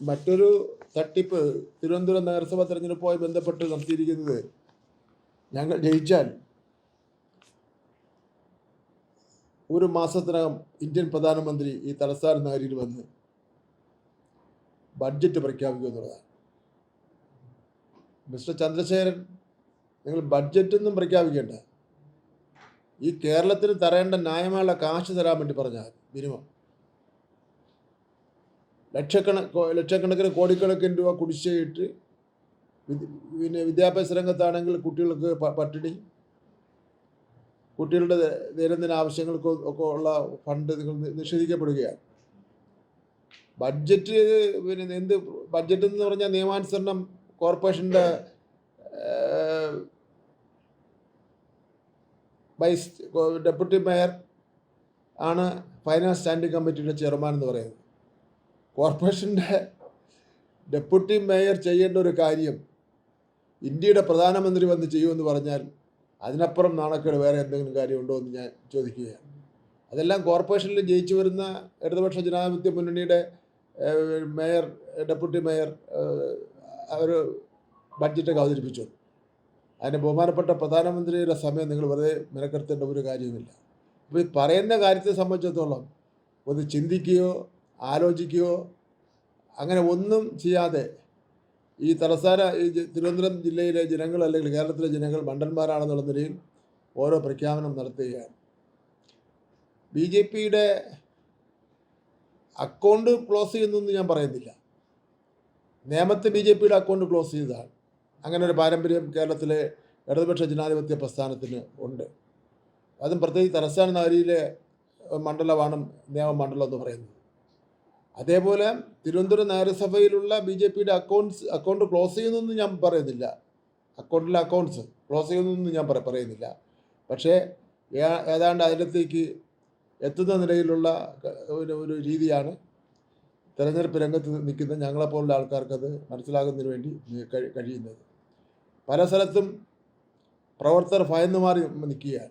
മറ്റൊരു തട്ടിപ്പ് തിരുവനന്തപുരം നഗരസഭ തെരഞ്ഞെടുപ്പുമായി ബന്ധപ്പെട്ട് നടത്തിയിരിക്കുന്നത് ഞങ്ങൾ ജയിച്ചാൽ ഒരു മാസത്തിനകം ഇന്ത്യൻ പ്രധാനമന്ത്രി ഈ തലസ്ഥാന നഗരിയിൽ വന്ന് ബഡ്ജറ്റ് പ്രഖ്യാപിക്കുക എന്നുള്ളതാണ്. മിസ്റ്റർ ചന്ദ്രശേഖരൻ നിങ്ങൾ ബഡ്ജറ്റൊന്നും പ്രഖ്യാപിക്കേണ്ട. ഈ കേരളത്തിന് തരേണ്ട ന്യായമായുള്ള കാശ് തരാൻ വേണ്ടി പറഞ്ഞാൽ മിനിമം. ലക്ഷക്കണ ലക്ഷക്കണക്കിന് കോടിക്കണക്കിന് രൂപ കുടിശ്ശികയിട്ട് പിന്നെ വിദ്യാഭ്യാസ രംഗത്താണെങ്കിൽ കുട്ടികൾക്ക് പട്ടിണി കുട്ടികളുടെ ദൈനംദിന ആവശ്യങ്ങൾക്ക് ഒക്കെ ഉള്ള ഫണ്ട് നിഷേധിക്കപ്പെടുകയാണ്. ബഡ്ജറ്റ് പിന്നെ എന്ത് ബഡ്ജറ്റ് എന്ന് പറഞ്ഞാൽ നിയമാനുസരണം കോർപ്പറേഷന്റെ വൈസ് ഡെപ്യൂട്ടി മേയർ ആണ് ഫൈനാൻസ് സ്റ്റാൻഡിംഗ് കമ്മിറ്റിയുടെ ചെയർമാൻ എന്ന് പറയുന്നത്. കോർപ്പറേഷന്റെ ഡെപ്യൂട്ടി മേയർ ചെയ്യേണ്ട ഒരു കാര്യം ഇന്ത്യയുടെ പ്രധാനമന്ത്രി വന്ന് ചെയ്യുമെന്ന് പറഞ്ഞാൽ അതിനപ്പുറം നാണക്കേട് വേറെ എന്തെങ്കിലും കാര്യമുണ്ടോ എന്ന് ഞാൻ ചോദിക്കുകയാണ്. അതെല്ലാം കോർപ്പറേഷനിൽ ജയിച്ചു വരുന്ന ഇടതുപക്ഷ ജനാധിപത്യ മുന്നണിയുടെ മേയർ ഡെപ്യൂട്ടി മേയർ ഒരു ബഡ്ജറ്റൊക്കെ അവതരിപ്പിച്ചു. അതിന് ബഹുമാനപ്പെട്ട പ്രധാനമന്ത്രിയുടെ സമയം നിങ്ങൾ വെറുതെ മെനക്കെടുത്തേണ്ട ഒരു കാര്യവുമില്ല. അപ്പോൾ ഈ പറയുന്ന കാര്യത്തെ സംബന്ധിച്ചിടത്തോളം ഒന്ന് ചിന്തിക്കുകയോ ആലോചിക്കുകയോ അങ്ങനെ ഒന്നും ചെയ്യാതെ ഈ തലസ്ഥാന ഈ തിരുവനന്തപുരം ജില്ലയിലെ ജനങ്ങൾ അല്ലെങ്കിൽ കേരളത്തിലെ ജനങ്ങൾ മണ്ടന്മാരാണെന്നുള്ള നിലയിൽ ഓരോ പ്രഖ്യാപനം നടത്തുകയാണ്. ബി ജെ പിയുടെ അക്കൗണ്ട് ക്ലോസ് ചെയ്യുന്നു ഞാൻ പറയുന്നില്ല. നേമത്തെ ബി ജെ പിയുടെ അക്കൗണ്ട് ക്ലോസ് ചെയ്തതാണ്. അങ്ങനെ ഒരു പാരമ്പര്യം കേരളത്തിലെ ഇടതുപക്ഷ ജനാധിപത്യ പ്രസ്ഥാനത്തിന് ഉണ്ട്. അതും പ്രത്യേകിച്ച് തലസ്ഥാന നഗരിയിലെ മണ്ഡലമാണ് നിയമമണ്ഡലം എന്ന് പറയുന്നത്. അതേപോലെ തിരുവനന്തപുരം നഗരസഭയിലുള്ള ബി ജെ പിയുടെ അക്കൗണ്ട്സ് അക്കൗണ്ട് ക്ലോസ് ചെയ്യുന്നൊന്നും ഞാൻ പറയുന്നില്ല. അക്കൗണ്ടിലെ അക്കൗണ്ട്സ് ക്ലോസ് ചെയ്യുന്നൊന്നും ഞാൻ പറ- പറയുന്നില്ല. പക്ഷേ ഏതാണ്ട് അതിനകത്തേക്ക് എത്തുന്ന നിലയിലുള്ള ഒരു ഒരു രീതിയാണ് തെരഞ്ഞെടുപ്പ് രംഗത്ത് നിൽക്കുന്ന ഞങ്ങളെപ്പോലുള്ള ആൾക്കാർക്കത് മനസ്സിലാകുന്നതിന് വേണ്ടി കഴിയുന്നത്. പല സ്ഥലത്തും പ്രവർത്തകർ ഭയന്നു മാറി നിൽക്കുകയാണ്.